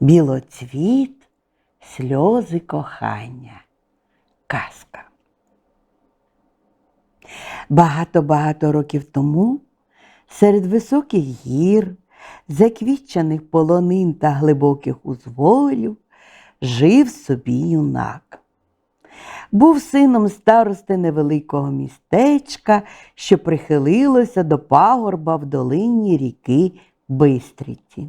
Білоцвіт, сльози кохання. Казка. Багато-багато років тому серед високих гір, заквітчених полонин та глибоких узволів жив собі юнак. Був сином старости невеликого містечка, що прихилилося до пагорба в долині ріки Бистриці.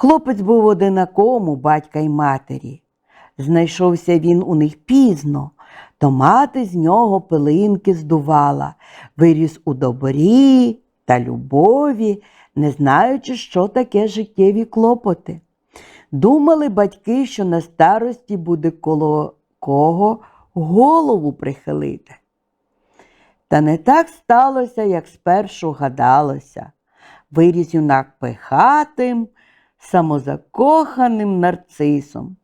Хлопець був одинаком у батька й матері. Знайшовся він у них пізно, то мати з нього пилинки здувала, виріс у добрі та любові, не знаючи, що таке життєві клопоти. Думали батьки, що на старості буде коло кого голову прихилити. Та не так сталося, як спершу гадалося. Виріс юнак пихатим, самозакоханим нарцисом.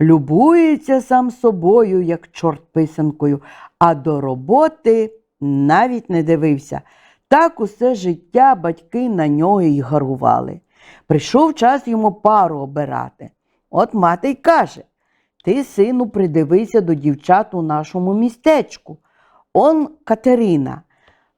Любується сам собою, як чорт писанкою, а до роботи навіть не дивився. Так усе життя батьки на нього й гарували. Прийшов час йому пару обирати. От мати й каже: Ти, сину, придивися до дівчат у нашому містечку. Он Катерина,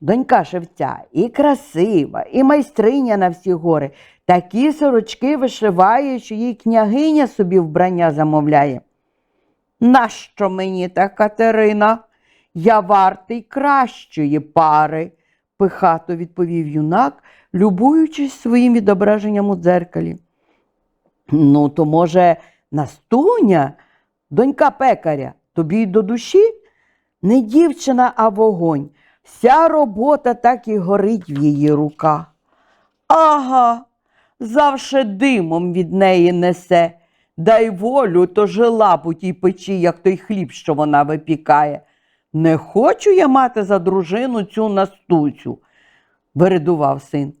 донька шевця, і красива, і майстриня на всі гори. Такі сорочки вишиває, що їй княгиня собі вбрання замовляє. Нащо мені та Катерина? Я вартий кращої пари, пихато відповів юнак, любуючись своїм відображенням у дзеркалі. Ну, то, може, Настуня, донька пекаря, тобі й до душі? Не дівчина, а вогонь. Вся робота так і горить в її руках. Ага, завше димом від неї несе. Дай волю, то жила б у тій печі, як той хліб, що вона випікає. Не хочу я мати за дружину цю настуцю, виридував син.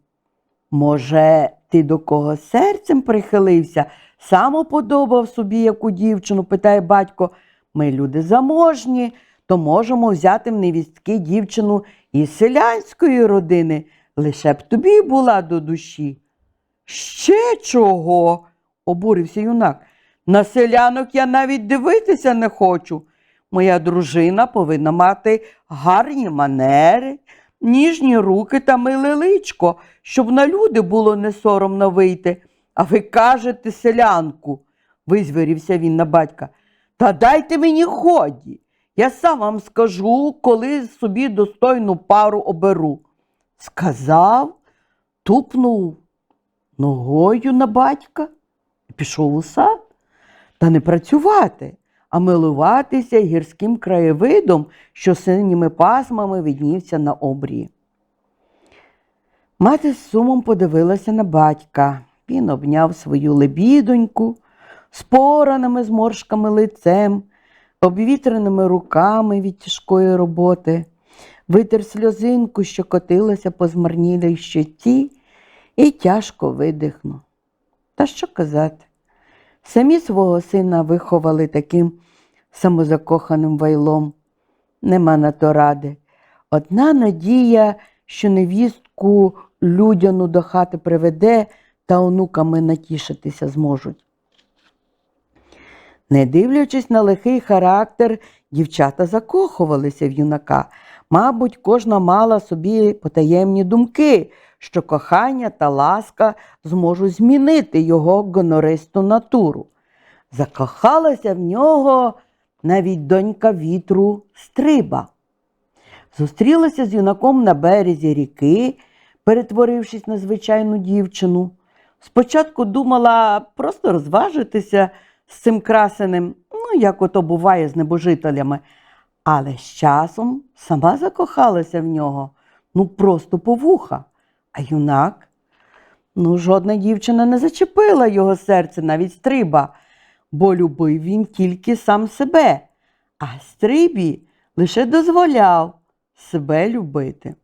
Може, ти до кого серцем прихилився, сам уподобав собі яку дівчину, питає батько. Ми люди заможні, то можемо взяти в невістки дівчину із селянської родини, лише б тобі була до душі. Ще чого? обурився юнак. На селянок я навіть дивитися не хочу. Моя дружина повинна мати гарні манери, ніжні руки та миле личко, щоб на люди було не соромно вийти. А ви кажете селянку, визвірівся він на батька. Та дайте мені ході. Я сам вам скажу, коли собі достойну пару оберу. Сказав, тупнув ногою на батька і пішов у сад. Та не працювати, а милуватися гірським краєвидом, що синіми пасмами віднівся на обрії. Мати з сумом подивилася на батька. Він обняв свою лебідоньку з пораними зморшками лицем, обвітреними руками від тяжкої роботи, витер сльозинку, що котилася по змарнілій щоті, і тяжко видихнув. Та що казати? Самі свого сина виховали таким самозакоханим вайлом. Нема на то ради. Одна надія, що невістку людяну до хати приведе та онуками натішитися зможуть. Не дивлячись на лихий характер, дівчата закохувалися в юнака. Мабуть, кожна мала собі потаємні думки, що кохання та ласка зможуть змінити його гонористу натуру. Закохалася в нього навіть донька вітру стриба. Зустрілася з юнаком на березі ріки, перетворившись на звичайну дівчину. Спочатку думала просто розважитися з цим красеним, ну, як ото буває з небожителями, але з часом сама закохалася в нього, ну просто по вуха. А юнак Ну, жодна дівчина не зачепила його серце, навіть стриба, бо любив він тільки сам себе, а стрибі лише дозволяв себе любити.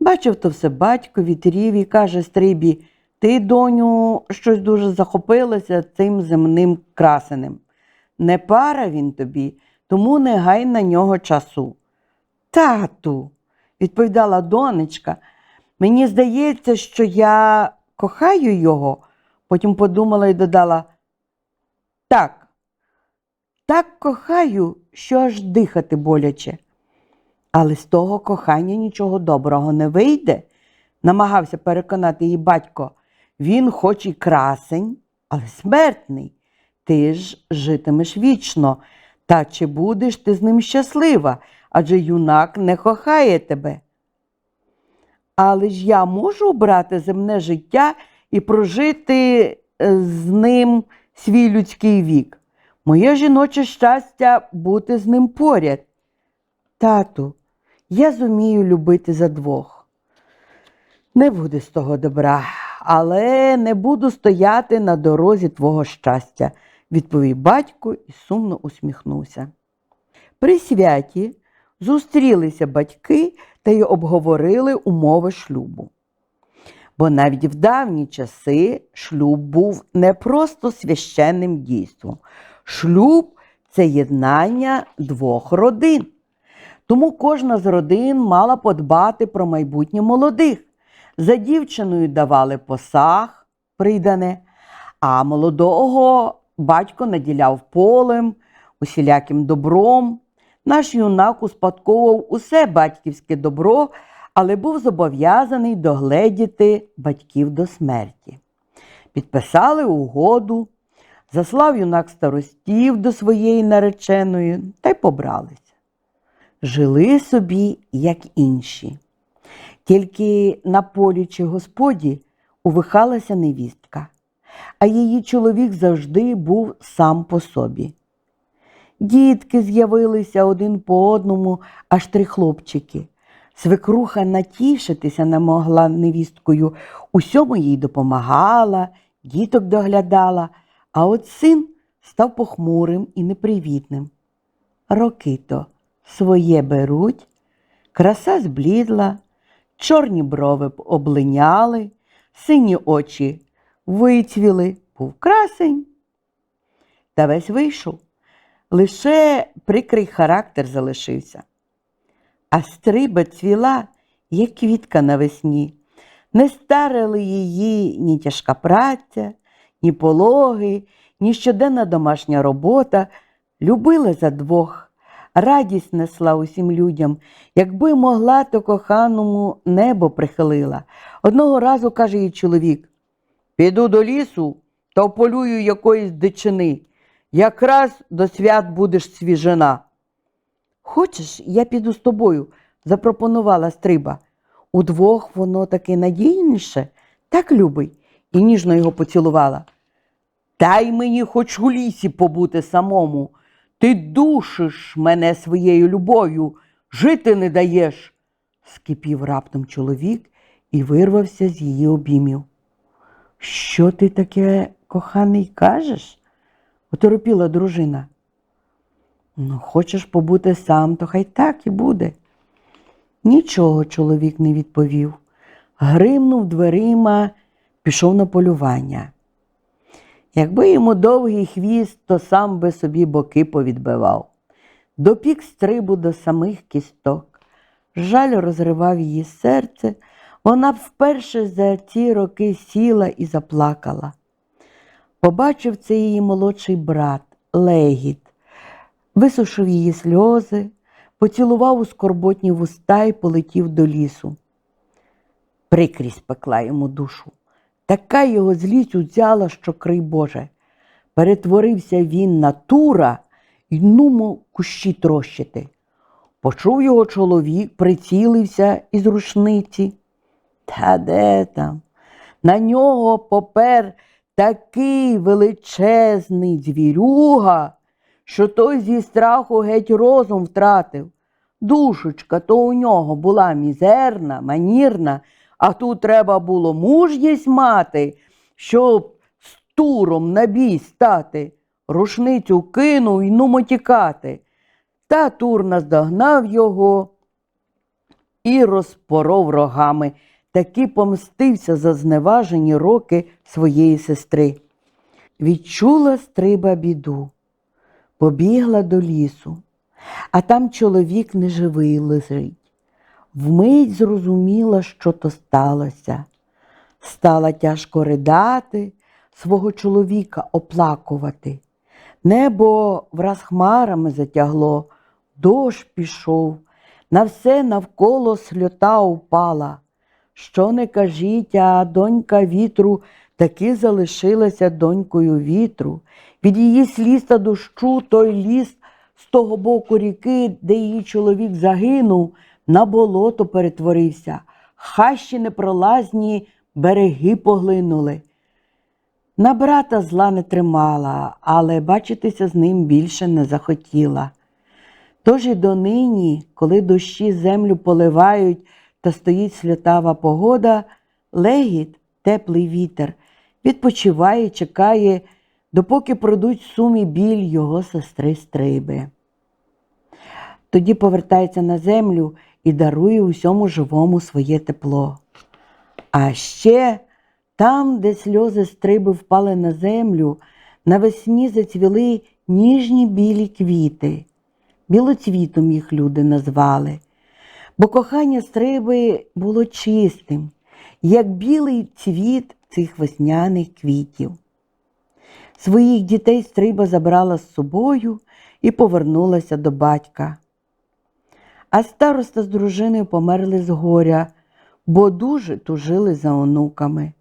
Бачив то все батько, вітрів і каже Стрибі, ти, доню, щось дуже захопилася цим земним красенем. Не пара він тобі, тому не гай на нього часу. Тату, відповідала донечка, мені здається, що я кохаю його. Потім подумала і додала, так, так кохаю, що аж дихати боляче. Але з того кохання нічого доброго не вийде, намагався переконати її батько. Він хоч і красень, але смертний. Ти ж житимеш вічно. Та чи будеш ти з ним щаслива? Адже юнак не кохає тебе. Але ж я можу обрати земне життя і прожити е, з ним свій людський вік. Моє жіноче щастя бути з ним поряд. Тату, я зумію любити за двох. Не буде з того добра, але не буду стояти на дорозі твого щастя, відповів батько і сумно усміхнувся. При святі зустрілися батьки та й обговорили умови шлюбу. Бо навіть в давні часи шлюб був не просто священним дійством. Шлюб це єднання двох родин. Тому кожна з родин мала подбати про майбутнє молодих. За дівчиною давали посаг, придане, а молодого батько наділяв полем, усіляким добром. Наш юнак успадковував усе батьківське добро, але був зобов'язаний догледіти батьків до смерті. Підписали угоду, заслав юнак старостів до своєї нареченої та й побралися. Жили собі, як інші. Тільки на полі чи господі увихалася невістка, а її чоловік завжди був сам по собі. Дітки з'явилися один по одному, аж три хлопчики. Свекруха натішитися не могла невісткою, усьому їй допомагала, діток доглядала, а от син став похмурим і непривітним. Роки то своє беруть, краса зблідла, чорні брови облиняли, сині очі вицвіли, був красень. Та весь вийшов, лише прикрий характер залишився. А стриба цвіла, як квітка навесні. Не старили її ні тяжка праця, ні пологи, ні щоденна домашня робота. Любили за двох, радість несла усім людям. Якби могла, то коханому небо прихилила. Одного разу каже їй чоловік: Піду до лісу та полюю якоїсь дичини. Якраз до свят будеш свіжина. Хочеш, я піду з тобою, запропонувала стриба. Удвох воно таки надійніше, так любий, і ніжно його поцілувала. Дай мені хоч у лісі побути самому. Ти душиш мене своєю любов'ю, жити не даєш, скипів раптом чоловік і вирвався з її обіймів. Що ти таке, коханий, кажеш? Оторопіла дружина. Ну, хочеш побути сам, то хай так і буде. Нічого чоловік не відповів. Гримнув дверима, пішов на полювання. Якби йому довгий хвіст, то сам би собі боки повідбивав. Допік стрибу до самих кісток. Жаль розривав її серце. Вона б вперше за ці роки сіла і заплакала. Побачив це її молодший брат, легіт, висушив її сльози, поцілував у скорботні вуста і полетів до лісу. Прикрість пекла йому душу. Така його злість узяла, що крий Боже. Перетворився він на тура і нумо кущі трощити. Почув його чоловік, прицілився із рушниці. Та де там? На нього попер такий величезний звірюга, що той зі страху геть розум втратив. Душечка то у нього була мізерна, манірна, А тут треба було мужність мати, щоб з туром на бій стати. Рушницю кинув і нумо тікати. Та Тур наздогнав його і розпоров рогами, таки помстився за зневажені роки своєї сестри. Відчула стриба біду, побігла до лісу, а там чоловік неживий лежить. Вмить зрозуміла, що то сталося. Стала тяжко ридати, свого чоловіка оплакувати. Небо враз хмарами затягло, дощ пішов, на все навколо сльота упала. Що не кажіть, а донька вітру таки залишилася донькою вітру. Від її сліз та дощу той ліс з того боку ріки, де її чоловік загинув, на болото перетворився. Хащі непролазні береги поглинули. На брата зла не тримала, але бачитися з ним більше не захотіла. Тож і донині, коли дощі землю поливають та стоїть сльотава погода, легіт, теплий вітер, відпочиває, чекає, допоки пройдуть сумі біль його сестри стриби. Тоді повертається на землю і дарує усьому живому своє тепло. А ще там, де сльози стриби впали на землю, навесні зацвіли ніжні білі квіти. Білоцвітом їх люди назвали, бо кохання стриби було чистим, як білий цвіт цих весняних квітів. Своїх дітей стриба забрала з собою і повернулася до батька. А староста з дружиною померли з горя, бо дуже тужили за онуками.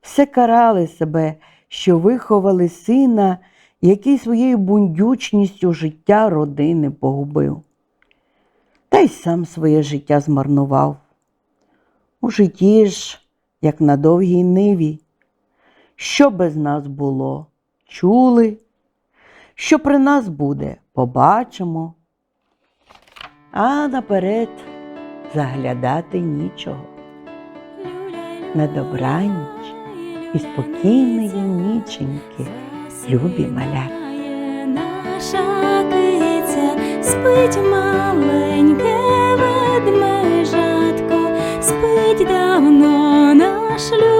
Все карали себе, що виховали сина, який своєю бундючністю життя родини погубив. Та й сам своє життя змарнував. У житті ж, як на довгій ниві, що без нас було, чули, що при нас буде, побачимо, а наперед заглядати нічого. На добраніч і спокійної ніченьки, любі малята. Спить маленьке ведмежатко, спить давно наш любий